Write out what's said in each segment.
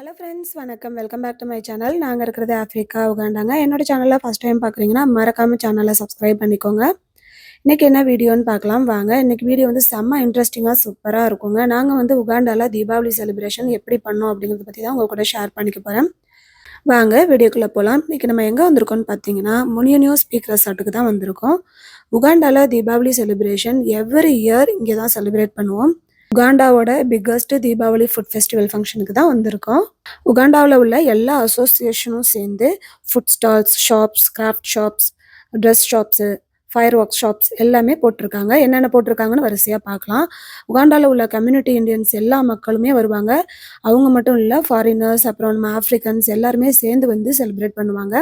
Hello friends வணக்கம். Welcome back to my channel நாங்கள் இருக்கிறது ஆஃப்ரிக்கா உகாண்டாங்க என்னோட சேனலில் ஃபஸ்ட் டைம் பார்க்குறீங்கன்னா மறக்காமல் சேனலை சப்ஸ்கிரைப் பண்ணிக்கோங்க. இன்றைக்கி என்ன வீடியோன்னு பார்க்கலாம். வாங்க இன்றைக்கி வீடியோ வந்து செம்ம இன்ட்ரெஸ்டிங்காக சூப்பராக இருக்குங்க. நாங்கள் வந்து உகாண்டாவில் தீபாவளி செலிப்ரேஷன் எப்படி பண்ணோம் அப்படிங்கிறத பற்றி தான் உங்கள் கூட ஷேர் பண்ணிக்க போகிறேன் வாங்க வீடியோக்குள்ளே போகலாம் இன்றைக்கி நம்ம எங்கே வந்திருக்கோம்னு பார்த்தீங்கன்னா முனியனியோ ஸ்பீக் ரெசார்ட்டுக்கு தான் வந்திருக்கோம். உகாண்டாவில் தீபாவளி செலிப்ரேஷன் எவ்ரி இயர் இங்கே தான் செலிப்ரேட் பண்ணுவோம். உகாண்டாவோட பிக்கஸ்ட் தீபாவளி ஃபுட் ஃபெஸ்டிவல் ஃபங்க்ஷனுக்கு தான் வந்திருக்கோம். உகாண்டாவில் உள்ள எல்லா அசோசியேஷனும் சேர்ந்து food stalls shops craft shops dress shops firework shops எல்லாமே போட்டிருக்காங்க. என்னென்ன போட்டிருக்காங்கன்னு வரிசையாக பார்க்கலாம். உகாண்டாவில் உள்ள கம்யூனிட்டி இந்தியன்ஸ் எல்லா மக்களுமே வருவாங்க. அவங்க மட்டும் இல்லை ஃபாரினர்ஸ் அப்புறம் நம்ம ஆஃப்ரிக்கன்ஸ் எல்லாருமே சேர்ந்து வந்து செலிப்ரேட் பண்ணுவாங்க.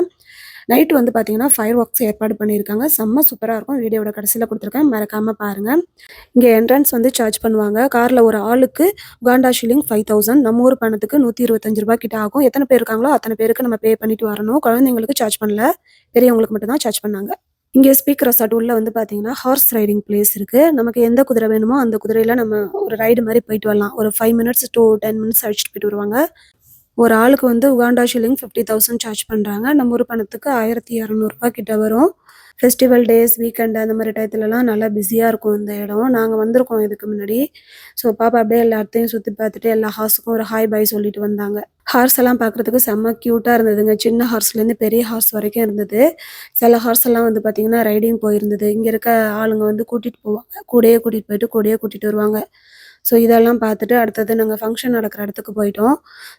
நைட் வந்து பார்த்தீங்கன்னா ஃபயர் ஒர்க்ஸ் ஏற்பாடு பண்ணியிருக்காங்க. செம்ம சூப்பராக இருக்கும். வீடியோட கடைசியில் கொடுத்துருக்கேன். மறக்காமல் பாருங்கள் இங்கே என்ட்ரன்ஸ் வந்து சார்ஜ் பண்ணுவாங்க. காரில் ஒரு ஆளுக்கு உகாண்டா ஷில்லிங் ஃபைவ் தௌசண்ட் நம்ம ஊர் பணத்துக்கு நூற்றி இருபத்தஞ்சு ரூபா கிட்ட ஆகும். எத்தனை பேர் இருக்காங்களோ அத்தனை பேருக்கு நம்ம பே பண்ணிட்டு வரணும். குழந்தைங்களுக்கு சார்ஜ் பண்ணல. பெரியவங்களுக்கு மட்டும் தான் சார்ஜ் பண்ணாங்க. இங்கே ஸ்பீக்கர் ரெசார்ட் உள்ள வந்து பார்த்தீங்கன்னா ஹார்ஸ் ரைடிங் பிளேஸ் இருக்கு. நமக்கு எந்த குதிரை வேணுமோ அந்த குதிரையில நம்ம ஒரு ரைடு மாதிரி போயிட்டு வரலாம். ஒரு five minutes to ten minutes அடிச்சுட்டு போயிட்டு வருவாங்க. ஒரு ஆளுக்கு வந்து Uganda shilling fifty thousand charge பண்ணுறாங்க நம்ம ஒரு பணத்துக்கு ஆயிரத்தி இரநூறுபா கிட்ட வரும். ஃபெஸ்டிவல் டேஸ் வீக்கெண்டு அந்த மாதிரி டயத்துலலாம் நல்லா பிஸியாக இருக்கும் இந்த இடம். நாங்கள் வந்திருக்கோம் இதுக்கு முன்னாடி. ஸோ பாப்பா அப்படியே எல்லாத்தையும் சுற்றி பார்த்துட்டு எல்லா ஹார்ஸுக்கும் ஒரு ஹாய் பை சொல்லிட்டு வந்தாங்க. ஹார்ஸ் எல்லாம் பார்க்குறதுக்கு செம்ம க்யூட்டாக இருந்ததுங்க. சின்ன ஹார்ஸ்லேருந்து பெரிய ஹார்ஸ் வரைக்கும் இருந்தது. சில ஹார்ஸ் எல்லாம் வந்து பார்த்திங்கன்னா ரைடிங் போயிருந்தது. இங்கே இருக்க ஆளுங்க வந்து கூட்டிகிட்டு போவாங்க. கூடையே கூட்டிகிட்டு போயிட்டு கூடயே கூட்டிகிட்டு வருவாங்க. ஸோ இதெல்லாம் பார்த்துட்டு அடுத்தது நாங்கள் ஃபங்க்ஷன் நடக்கிற இடத்துக்கு போயிட்டோம்.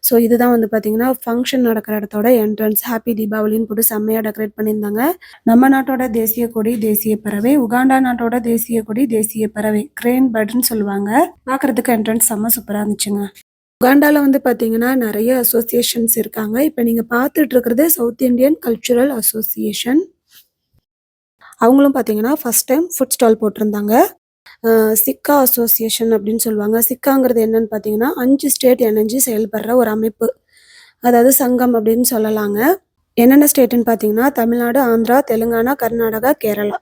ஸோ இதுதான் வந்து பார்த்தீங்கன்னா ஃபங்க்ஷன் நடக்கிற இடத்தோட என்ட்ரன்ஸ் ஹாப்பி தீபாவளின்னு போட்டு செம்மையாக டெக்கரேட் பண்ணியிருந்தாங்க. நம்ம நாட்டோட தேசிய கொடி தேசிய பறவை. உகாண்டா நாட்டோட தேசிய கொடி தேசிய பறவை. கிரேன் பேர்டுன்னு சொல்லுவாங்க. பார்க்கறதுக்கு என்ட்ரன்ஸ் செம்ம சூப்பராக இருந்துச்சுங்க. உகாண்டாவில் வந்து பார்த்தீங்கன்னா நிறைய அசோசியேஷன்ஸ் இருக்காங்க. இப்போ நீங்கள் பார்த்துட்டு இருக்கிறது சவுத் இந்தியன் கல்ச்சுரல் அசோசியேஷன் அவங்களும் பார்த்தீங்கன்னா ஃபர்ஸ்ட் டைம் ஃபுட் ஸ்டால் போட்டிருந்தாங்க. சிக்கா அசோசியேஷன் அப்படின்னு சொல்லுவாங்க. சிக்காங்கிறது என்னன்னு பார்த்தீங்கன்னா அஞ்சு ஸ்டேட் இணைஞ்சு செயல்படுற ஒரு அமைப்பு. அதாவது சங்கம் அப்படின்னு சொல்லலாங்க. என்னென்ன ஸ்டேட்டுன்னு பார்த்தீங்கன்னா தமிழ்நாடு ஆந்திரா தெலுங்கானா கர்நாடகா கேரளா.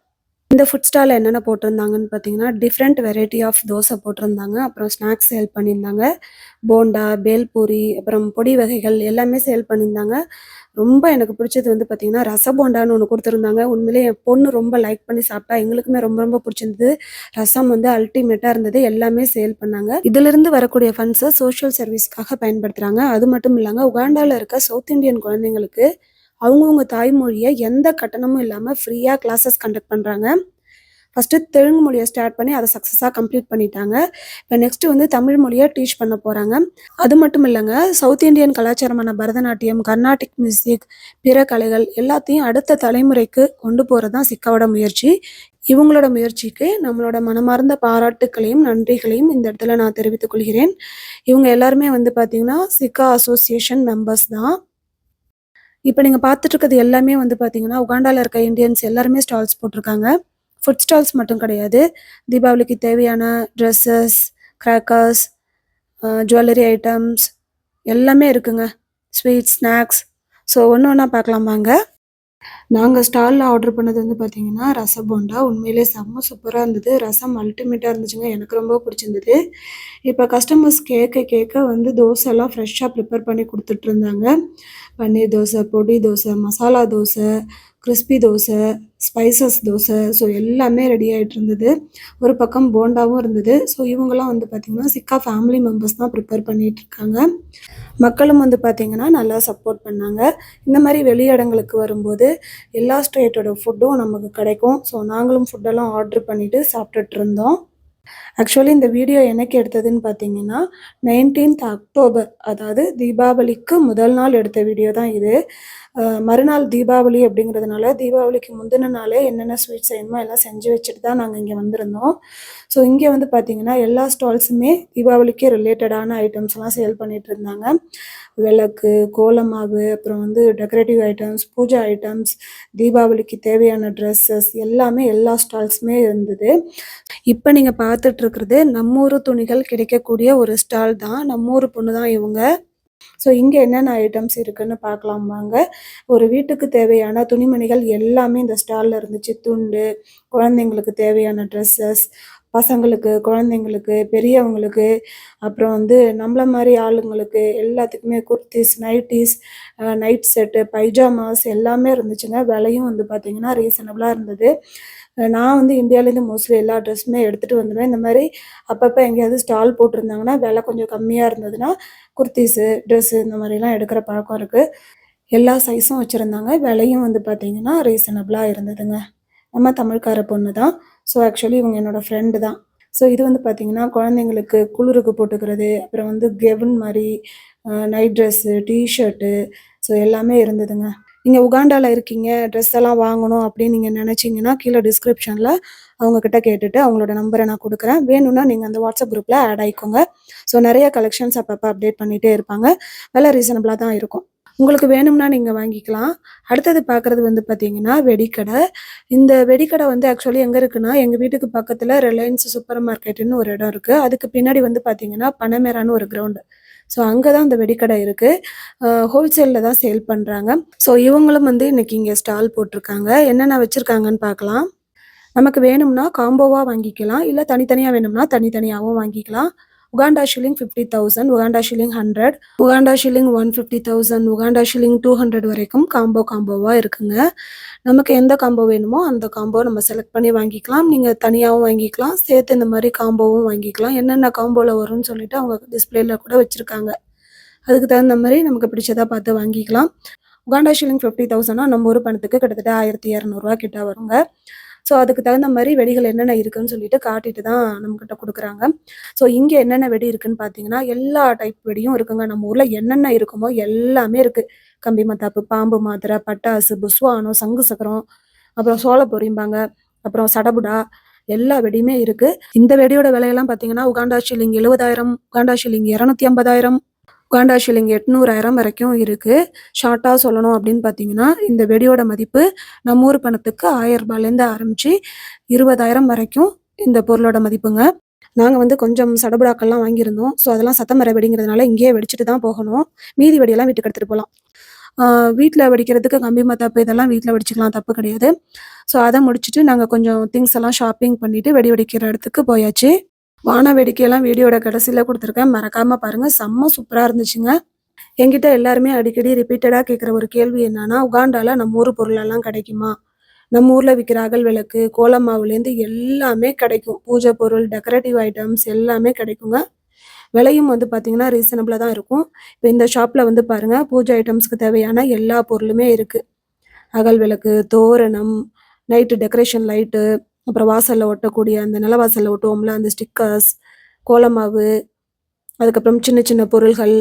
இந்த ஃபுட் ஸ்டாலில் என்னென்ன போட்டிருந்தாங்கன்னு பார்த்தீங்கன்னா டிஃப்ரெண்ட் வெரைட்டி ஆஃப் தோசை போட்டிருந்தாங்க. அப்புறம் ஸ்நாக்ஸ் சேல் பண்ணியிருந்தாங்க. போண்டா பேல்பூரி அப்புறம் பொடி வகைகள் எல்லாமே சேல் பண்ணியிருந்தாங்க. ரொம்ப எனக்கு பிடிச்சது வந்து பார்த்தீங்கன்னா ரசபோண்டான்னு ஒன்று கொடுத்துருந்தாங்க. உண்மையிலே என் பொண்ணு ரொம்ப லைக் பண்ணி சாப்பிட்டா எங்களுக்குமே ரொம்ப ரொம்ப பிடிச்சிருந்தது. ரசம் வந்து அல்டிமேட்டாக இருந்தது. எல்லாமே சேல் பண்ணாங்க. இதிலிருந்து வரக்கூடிய ஃபண்ட்ஸை சோஷியல் சர்வீஸ்க்காக பயன்படுத்துகிறாங்க அது மட்டும் இல்லாமல் உகாண்டாவில் இருக்க சவுத் இந்தியன் குழந்தைங்களுக்கு அவங்கவுங்க தாய்மொழியை எந்த கட்டணமும் இல்லாமல் ஃப்ரீயாக கிளாஸஸ் கண்டக்ட் பண்ணுறாங்க ஃபஸ்ட்டு தெலுங்கு மொழியை ஸ்டார்ட் பண்ணி அதை சக்ஸஸாக கம்ப்ளீட் பண்ணிட்டாங்க. இப்போ நெக்ஸ்ட்டு வந்து தமிழ் மொழியை டீச் பண்ண போகிறாங்க அது மட்டும் இல்லைங்க சவுத் இந்தியன் கலாச்சாரமான பரதநாட்டியம் கர்நாடிக் மியூசிக் பிற கலைகள் எல்லாத்தையும் அடுத்த தலைமுறைக்கு கொண்டு போகிறது தான் சிக்காவோட முயற்சி. இவங்களோட முயற்சிக்கு நம்மளோட மனமார்ந்த பாராட்டுக்களையும் நன்றிகளையும் இந்த இடத்துல நான் தெரிவித்துக் கொள்கிறேன். இவங்க எல்லாருமே வந்து பார்த்தீங்கன்னா சிக்கா அசோசியேஷன் மெம்பர்ஸ் தான். இப்போ நீங்கள் பார்த்துட்டு இருக்கிறது எல்லாமே வந்து பார்த்தீங்கன்னா உகாண்டாவில் இருக்க இந்தியன்ஸ் எல்லாருமே ஸ்டால்ஸ் போட்டிருக்காங்க. ஃபுட் ஸ்டால்ஸ் மட்டும் கிடையாது. தீபாவளிக்கு தேவையான ட்ரெஸ்ஸஸ் கிராக்கர்ஸ் ஜுவல்லரி ஐட்டம்ஸ் எல்லாமே இருக்குங்க. ஸ்வீட் ஸ்நாக்ஸ் ஸோ ஒன்று ஒன்றா பார்க்கலாம் வாங்க. நாங்கள் ஸ்டாலில் ஆர்டர் பண்ணது வந்து பார்த்தீங்கன்னா ரசபோண்டா. உண்மையிலே செம்ம சூப்பராக இருந்தது. ரசம் அல்டிமேட்டாக இருந்துச்சுங்க. எனக்கு ரொம்ப பிடிச்சிருந்தது. இப்போ கஸ்டமர்ஸ் கேட்க கேட்க வந்து தோசைலாம் ஃப்ரெஷ்ஷாக ப்ரிப்பேர் பண்ணி கொடுத்துட்ருந்தாங்க paneer dosa podi dosa masala dosa crispy dosa spices dosa so எல்லாமே ரெடி ஆகிட்டு இருந்தது. ஒரு பக்கம் போண்டாவும் இருந்தது. ஸோ இவங்கெல்லாம் வந்து பார்த்திங்கன்னா சிக்கா ஃபேமிலி மெம்பர்ஸ் தான் ப்ரிப்பேர் பண்ணிகிட்டு இருக்காங்க. மக்களும் வந்து பார்த்திங்கன்னா நல்லா சப்போர்ட் பண்ணாங்க. இந்த மாதிரி வெளியிடங்களுக்கு வரும்போது எல்லா ஸ்டேட்டோட ஃபுட்டும் நமக்கு கிடைக்கும். ஸோ நாங்களும் ஃபுட்டெல்லாம் ஆர்டர் பண்ணிவிட்டு சாப்பிட்டுட்டு இருந்தோம். ஆக்சுவலி இந்த வீடியோ எனக்கு எடுத்ததுன்னு பார்த்தீங்கன்னா நைன்டீன்த் அக்டோபர் அதாவது தீபாவளிக்கு முதல் நாள் எடுத்த வீடியோ தான் இது. மறுநாள் தீபாவளி அப்படிங்கிறதுனால தீபாவளிக்கு முந்தின நாளே என்னென்ன ஸ்வீட் செய்யணுமோ எல்லாம் செஞ்சு வச்சுட்டு தான் நாங்கள் இங்கே வந்திருந்தோம். ஸோ இங்கே வந்து பார்த்தீங்கன்னா எல்லா ஸ்டால்ஸுமே தீபாவளிக்கு ரிலேட்டடான ஐட்டம்ஸ்லாம் சேல் பண்ணிட்டு இருந்தாங்க. விளக்கு கோலமாவு அப்புறம் வந்து டெக்கரேட்டிவ் ஐட்டம்ஸ் பூஜா ஐட்டம்ஸ் தீபாவளிக்கு தேவையான ட்ரெஸ்ஸஸ் எல்லாமே எல்லா ஸ்டால்ஸுமே இருந்தது. இப்போ நீங்கள் பார்த்துட்ருக்கிறது நம்மூர் நம்ம ஊர் துணிகள் கிடைக்கக்கூடிய ஒரு ஸ்டால் தான். நம்மூர் பொண்ணு தான் இவங்க. ஸோ இங்கே என்னென்ன ஐட்டம்ஸ் இருக்குன்னு பார்க்கலாம் வாங்க ஒரு வீட்டுக்கு தேவையான துணிமணிகள் எல்லாமே இந்த ஸ்டாலில் இருந்துச்சு துண்டு குழந்தைங்களுக்கு தேவையான ட்ரெஸ்ஸஸ் பசங்களுக்கு, குழந்தைங்களுக்கு, பெரியவங்களுக்கு, அப்புறம் வந்து நம்மள மாதிரி ஆளுங்களுக்கு எல்லாத்துக்குமே kurtis, nighties night set, pyjamas எல்லாமே இருந்துச்சுங்க. விலையும் வந்து பார்த்திங்கன்னா ரீசனபிளாக இருந்தது. நான் வந்து இந்தியாவிலேருந்து மோஸ்ட்லி எல்லா ட்ரெஸ்ஸுமே எடுத்துகிட்டு வந்துருவேன். இந்த மாதிரி அப்பப்போ எங்கேயாவது ஸ்டால் போட்டிருந்தாங்கன்னா, விலை கொஞ்சம் கம்மியாக இருந்ததுன்னா, குர்த்திஸு ட்ரெஸ்ஸு இந்த மாதிரிலாம் எடுக்கிற பழக்கம் இருக்குது எல்லா சைஸும் வச்சுருந்தாங்க விலையும் வந்து பார்த்தீங்கன்னா, ரீசனபிளாக இருந்ததுங்க. நம்ம தமிழ்கார பொண்ணு தான். ஸோ ஆக்சுவலி இவங்க என்னோடய ஃப்ரெண்டு தான். ஸோ இது வந்து பார்த்தீங்கன்னா, குழந்தைங்களுக்கு குளிருக்கு போட்டுக்கிறது, அப்புறம் வந்து கெவுன் மாதிரி நைட் ட்ரெஸ்ஸு, டிஷர்ட்டு ஸோ எல்லாமே இருந்ததுங்க. நீங்கள் உகாண்டாவில் இருக்கீங்க, ட்ரெஸ் எல்லாம் வாங்கணும் அப்படின்னு நீங்கள் நினச்சிங்கன்னா கீழே டிஸ்கிரிப்ஷனில் அவங்கக்கிட்ட கேட்டுட்டு அவங்களோட நம்பரை நான் கொடுக்குறேன் வேணும்னா நீங்கள் அந்த வாட்ஸ்அப் குரூப்பில் ஆட் ஆகிக்கோங்க ஸோ நிறைய கலெக்ஷன்ஸ் அப்பப்போ அப்டேட் பண்ணிகிட்டே இருப்பாங்க. விலை ரீசனபிளாக தான் இருக்கும். உங்களுக்கு வேணும்னா நீங்கள் வாங்கிக்கலாம். அடுத்தது பார்க்குறது வந்து பார்த்தீங்கன்னா, வெடிக்கடை. இந்த வெடிக்கடை வந்து ஆக்சுவலி எங்கே இருக்குன்னா, எங்கள் வீட்டுக்கு பக்கத்தில் ரிலையன்ஸ் சூப்பர் மார்க்கெட்டுன்னு ஒரு இடம் இருக்குது அதுக்கு பின்னாடி வந்து பார்த்தீங்கன்னா, பனமேரான்னு ஒரு கிரவுண்டு. ஸோ அங்கே தான் இந்த வெடிக்கடை இருக்கு. ஹோல்சேலில் ஹோல்சேல்ல தான் சேல் பண்றாங்க. ஸோ இவங்களும் வந்து இன்னைக்கு இங்க ஸ்டால் போட்டிருக்காங்க. என்னென்ன வச்சிருக்காங்கன்னு பார்க்கலாம். நமக்கு வேணும்னா காம்போவா வாங்கிக்கலாம். இல்ல தனித்தனியா வேணும்னா தனித்தனியாவும் வாங்கிக்கலாம். Uganda shilling 50,000 Uganda shilling 100 Uganda shilling 150,000 Uganda shilling 200 வரைக்கும் காம்போ காம்போவாக இருக்குங்க. நமக்கு எந்த காம்போ வேணுமோ அந்த காம்போ நம்ம செலக்ட் பண்ணி வாங்கிக்கலாம். நீங்கள் தனியாகவும் வாங்கிக்கலாம். சேர்த்து இந்த மாதிரி காம்போவும் வாங்கிக்கலாம். என்னென்ன காம்போவில் வரும்னு சொல்லிட்டு அவங்க டிஸ்ப்ளேல கூட வச்சுருக்காங்க அதுக்கு தகுந்த மாதிரி நமக்கு பிடிச்சதாக பார்த்து வாங்கிக்கலாம். உகாண்டா ஷில்லிங் 50,000னா நம்ம ஊர் பணத்துக்கு கிட்டத்தட்ட ஆயிரத்தி இரநூறுவா கிட்ட வருங்க. ஸோ அதுக்கு தகுந்த மாதிரி வெடிகள் என்னென்ன இருக்குன்னு சொல்லிட்டு காட்டிட்டு தான் நம்மக்கிட்ட கொடுக்குறாங்க. ஸோ இங்கே என்னென்ன வெடி இருக்குன்னு பார்த்தீங்கன்னா, எல்லா டைப் வெடியும் இருக்குங்க. நம்ம ஊரில் என்னென்ன இருக்குமோ எல்லாமே இருக்குது கம்பி மத்தாப்பு, பாம்பு மாத்திரை, பட்டாசு, புஸ்வானம், சங்கு சக்கரம், அப்புறம் சோள சோளப்பொரிம்பாங்க, அப்புறம் சடபுடா எல்லா வெடியுமே இருக்குது இந்த வெடியோட விலையெல்லாம் பார்த்தீங்கன்னா, Uganda shilling 70,000 Uganda shilling 250,000 Uganda shilling 800,000 வரைக்கும் இருக்குது ஷார்ட்டாக சொல்லணும் அப்படின்னு பார்த்தீங்கன்னா, இந்த வெடியோட மதிப்பு நம்ம ஊர் பணத்துக்கு ஆயிரம் ரூபாயிலேருந்து ஆரம்பித்து இருபதாயிரம் வரைக்கும் இந்த பொருளோட மதிப்புங்க. நாங்கள் வந்து கொஞ்சம் சடபுடாக்கள்லாம் வாங்கியிருந்தோம். ஸோ அதெல்லாம் சத்தமர வெடிங்கிறதுனால இங்கேயே வெடிச்சிட்டு தான் போகணும். மீதி வெடியெல்லாம் வீட்டுக்கு எடுத்துகிட்டு போகலாம் வீட்டில் வெடிக்கிறதுக்கு கம்பி மத்தாப்பு இதெல்லாம் வீட்டில் வெடிச்சிக்கலாம் தப்பு கிடையாது. ஸோ அதை முடிச்சுட்டு நாங்கள் கொஞ்சம் திங்ஸ் எல்லாம் ஷாப்பிங் பண்ணிவிட்டு வெடி வெடிக்கிற இடத்துக்கு போயாச்சு. வான வேடிக்கையெல்லாம் வீடியோட கடைசியில் கொடுத்துருக்கேன் மறக்காம பாருங்க. செம்ம சூப்பராக இருந்துச்சுங்க. என்கிட்ட எல்லாருமே அடிக்கடி ரிப்பீட்டடாக கேட்குற ஒரு கேள்வி என்னன்னா, உகாண்டால நம்ம ஊர் பொருளெல்லாம் கிடைக்குமா? நம்ம ஊர்ல விற்கிற அகல் விளக்கு, கோலமாவுலேருந்து எல்லாமே கிடைக்கும். பூஜை பொருள், டெக்கரேட்டிவ் ஐட்டம்ஸ் எல்லாமே கிடைக்குங்க. விலையும் வந்து பார்த்தீங்கன்னா, ரீசனபிளா தான் இருக்கும். இப்போ இந்த ஷாப்பில் வந்து பாருங்க, பூஜை ஐட்டம்ஸ்க்கு தேவையான எல்லா பொருளுமே இருக்கு. அகல் விளக்கு, தோரணம், நைட்டு டெக்கரேஷன் லைட்டு, அப்புறம் வாசலில் ஒட்டக்கூடிய அந்த நிலவாசலில் ஒட்டுவோம்ல அந்த ஸ்டிக்கர்ஸ், கோலமாவு, அதுக்கப்புறம் சின்ன சின்ன பொருள்கள்,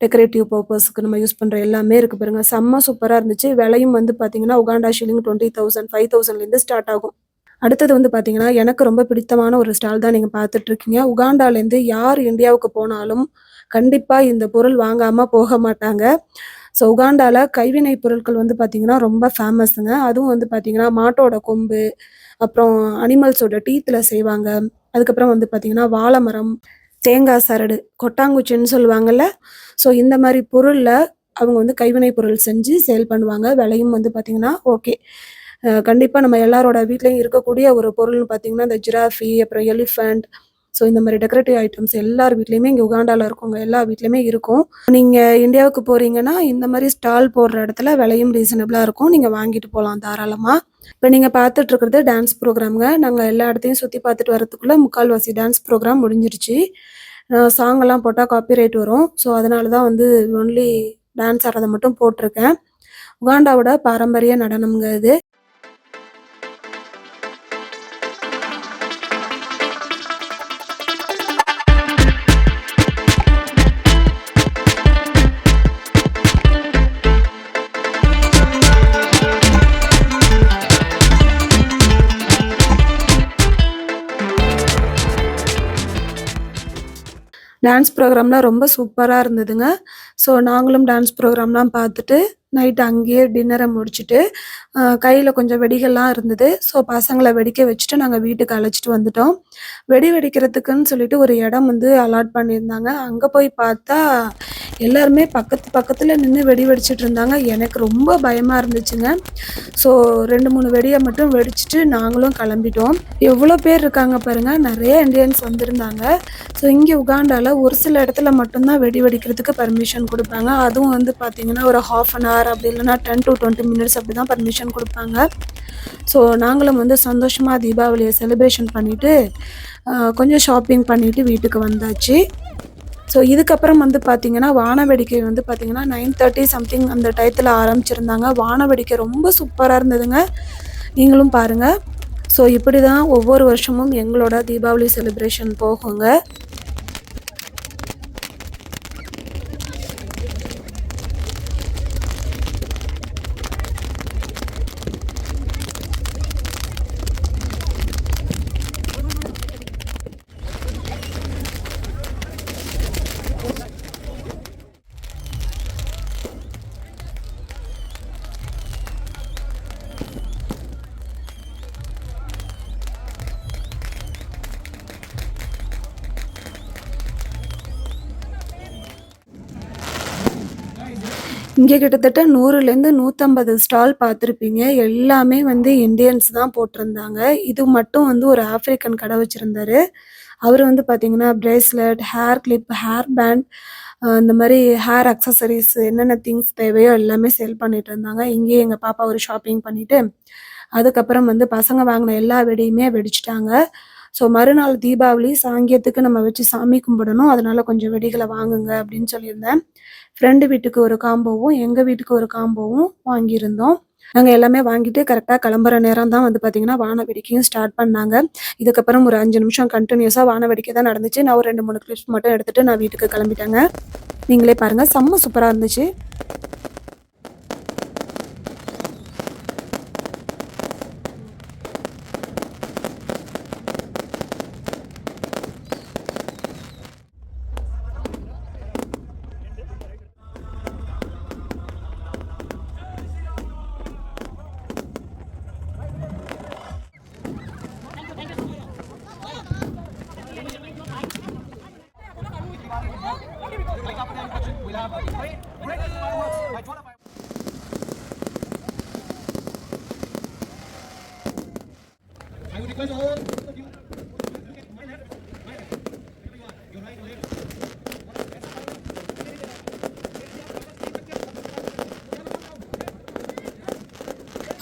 டெக்கரேட்டிவ் பர்பஸ்க்கு நம்ம யூஸ் பண்ணுற எல்லாமே இருக்குது பாருங்க. செம்ம சூப்பராக இருந்துச்சு. விலையும் வந்து பார்த்தீங்கன்னா, உகாண்டா ஷில்லிங் 20,000 5,000லேருந்து ஸ்டார்ட் ஆகும். அடுத்தது வந்து பார்த்தீங்கன்னா, எனக்கு ரொம்ப பிடித்தமான ஒரு ஸ்டால் தான் நீங்கள் பார்த்துட்ருக்கீங்க உகாண்டாலேருந்து யார் இந்தியாவுக்கு போனாலும் கண்டிப்பாக இந்த பொருள் வாங்காமல் போக மாட்டாங்க. ஸோ உகாண்டாவில் கைவினை பொருட்கள் வந்து பார்த்தீங்கன்னா, ரொம்ப ஃபேமஸுங்க. அதுவும் வந்து பார்த்தீங்கன்னா, மாட்டோட கொம்பு, அப்புறம் அனிமல்ஸோட டீத்தில் செய்வாங்க. அதுக்கப்புறம் வந்து பார்த்தீங்கன்னா, வாழை மரம், தேங்காய் சரடு, கொட்டாங்குச்சின்னு சொல்லுவாங்கள்ல ஸோ இந்த மாதிரி பொருளில் அவங்க வந்து கைவினை பொருள் செஞ்சு சேல் பண்ணுவாங்க. விலையும் வந்து பார்த்தீங்கன்னா, ஓகே. கண்டிப்பாக நம்ம எல்லாரோட வீட்லேயும் இருக்கக்கூடிய ஒரு பொருள்னு பார்த்திங்கன்னா இந்த ஜிராஃபி, அப்புறம் எலிஃபண்ட் ஸோ இந்த மாதிரி டெக்கரேட்டிவ் ஐட்டம்ஸ் எல்லார் வீட்லேயுமே இங்கே உகாண்டால இருக்கவங்க எல்லா வீட்லேயுமே இருக்கும். நீங்கள் இந்தியாவுக்கு போகிறீங்கன்னா இந்த மாதிரி ஸ்டால் போடுற இடத்துல விலையும் ரீசனபிளாக இருக்கும். நீங்கள் வாங்கிட்டு போகலாம் தாராளமாக இப்போ நீங்கள் பார்த்துட்டு இருக்கிறது டான்ஸ் ப்ரோக்ராம்ங்க நாங்கள் எல்லா இடத்தையும் சுற்றி பார்த்துட்டு வரதுக்குள்ளே முக்கால்வாசி டான்ஸ் ப்ரோக்ராம் முடிஞ்சிருச்சு. சாங்கெல்லாம் சாங் எல்லாம் போட்டா காப்பிரைட் வரும். ஸோ அதனால தான் வந்து ஒன்லி டான்ஸ் ஆடுறதை மட்டும் போட்டிருக்கேன். உகாண்டாவோட பாரம்பரிய நடனம்ங்க இது. டான்ஸ் ப்ரோக்ராம்லாம் ரொம்ப சூப்பராக இருந்ததுங்க. ஸோ நாங்களும் டான்ஸ் ப்ரோக்ராம்லாம் பார்த்துட்டு, நைட் அங்கேயே டின்னரை முடிச்சுட்டு கையில் கொஞ்சம் வெடிகள்லாம் இருந்தது. ஸோ பசங்களை வெடிக்க வச்சுட்டு நாங்கள் வீட்டுக்கு அழைச்சிட்டு வந்துட்டோம். வெடி வெடிக்கிறதுக்குன்னு சொல்லிட்டு ஒரு இடம் வந்து அலாட் பண்ணியிருந்தாங்க. அங்கே போய் பார்த்தா எல்லாருமே பக்கத்து பக்கத்தில் நின்று வெடி வெடிச்சிட்டு இருந்தாங்க. எனக்கு ரொம்ப பயமாக இருந்துச்சுங்க. ஸோ ரெண்டு மூணு வெடியை மட்டும் வெடிச்சிட்டு நாங்களும் கிளம்பிட்டோம். எவ்வளோ பேர் இருக்காங்க பாருங்கள் நிறைய இந்தியன்ஸ் வந்திருந்தாங்க. ஸோ இங்கே உகாண்டாவில் ஒரு சில இடத்துல மட்டும்தான் வெடி வெடிக்கிறதுக்கு பர்மிஷன் கொடுப்பாங்க. அதுவும் வந்து பார்த்திங்கன்னா ஒரு ஹாஃப் அன் ஹவர் அப்படி இல்லைன்னா டென் டு டுவெண்ட்டி மினிட்ஸ் அப்படி தான் பர்மிஷன் கொடுப்பாங்க. ஸோ நாங்களும் வந்து சந்தோஷமாக தீபாவளியை செலிப்ரேஷன் பண்ணிவிட்டு கொஞ்சம் ஷாப்பிங் பண்ணிவிட்டு வீட்டுக்கு வந்தாச்சு. ஸோ இதுக்கப்புறம் வந்து பார்த்திங்கன்னா வானவேடிக்கை வந்து பார்த்திங்கன்னா நைன் தேர்ட்டி சம்திங் அந்த டயத்தில் ஆரம்பிச்சிருந்தாங்க. வானவெடிக்கை ரொம்ப சூப்பராக இருந்ததுங்க. நீங்களும் பாருங்கள் ஸோ இப்படி தான் ஒவ்வொரு வருஷமும் எங்களோட தீபாவளி செலிப்ரேஷன் போகுங்க. இங்கே கிட்டத்தட்ட நூறுலேருந்து நூற்றம்பது ஸ்டால் பார்த்துருப்பீங்க. எல்லாமே வந்து இந்தியன்ஸ் தான் போட்டிருந்தாங்க. இது மட்டும் வந்து ஒரு ஆஃப்ரிக்கன் கடை வச்சுருந்தாரு. அவர் வந்து பார்த்தீங்கன்னா bracelet hair clip hair band இந்த மாதிரி ஹேர் அக்சசரிஸ் என்னென்ன திங்ஸ் தேவையோ எல்லாமே சேல் பண்ணிட்டு இருந்தாங்க. இங்கேயே எங்கள் பாப்பா ஒரு ஷாப்பிங் பண்ணிவிட்டு அதுக்கப்புறம் வந்து பசங்க வாங்கின எல்லா வெடியுமே வெடிச்சிட்டாங்க. ஸோ மறுநாள் தீபாவளி சாங்கியத்துக்கு நம்ம வச்சு சாமி கும்பிடணும். அதனால கொஞ்சம் வெடிகளை வாங்குங்க அப்படின்னு சொல்லியிருந்தேன். ஃப்ரெண்டு வீட்டுக்கு ஒரு காம்போவும் எங்கள் வீட்டுக்கு ஒரு காம்போவும் வாங்கியிருந்தோம். நாங்கள் எல்லாமே வாங்கிட்டு கரெக்டாக கிளம்புற நேரம் தான் வந்து பார்த்தீங்கன்னா வான வெடிக்கையும் ஸ்டார்ட் பண்ணாங்க. இதுக்கப்புறம் ஒரு அஞ்சு நிமிஷம் கண்டினியூஸாக வான வெடிக்கை தான் நடந்துச்சு. நான் ஒரு ரெண்டு மூணு கிளிப்ஸ் மட்டும் எடுத்துகிட்டு நான் வீட்டுக்கு கிளம்பிட்டேங்க. நீங்களே பாருங்கள் செம்ம சூப்பராக இருந்துச்சு.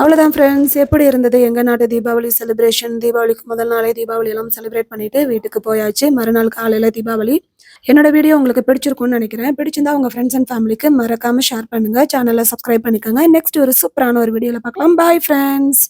அவ்வளோதான் ஃப்ரெண்ட்ஸ் எப்படி இருந்தது? எங்கள் நாட்டு தீபாவளி செலிப்ரேஷன் தீபாவளிக்கு முதல் நாளே தீபாவளி எல்லாம் செலிப்ரேட் பண்ணிட்டு வீட்டுக்கு போயாச்சு. மறுநாள் காலையில் தீபாவளி. என்னோட வீடியோ உங்களுக்கு பிடிச்சிருக்கும்னு நினைக்கிறேன். பிடிச்சிருந்தா உங்கள் ஃப்ரெண்ட்ஸ் அண்ட் ஃபேமிலிக்கு மறக்காமல் ஷேர் பண்ணுங்கள் சேனலை சப்ஸ்கிரைப் பண்ணிக்கோங்க. நெக்ஸ்ட் ஒரு சூப்பரான ஒரு வீடியோவில் பார்க்கலாம். Bye friends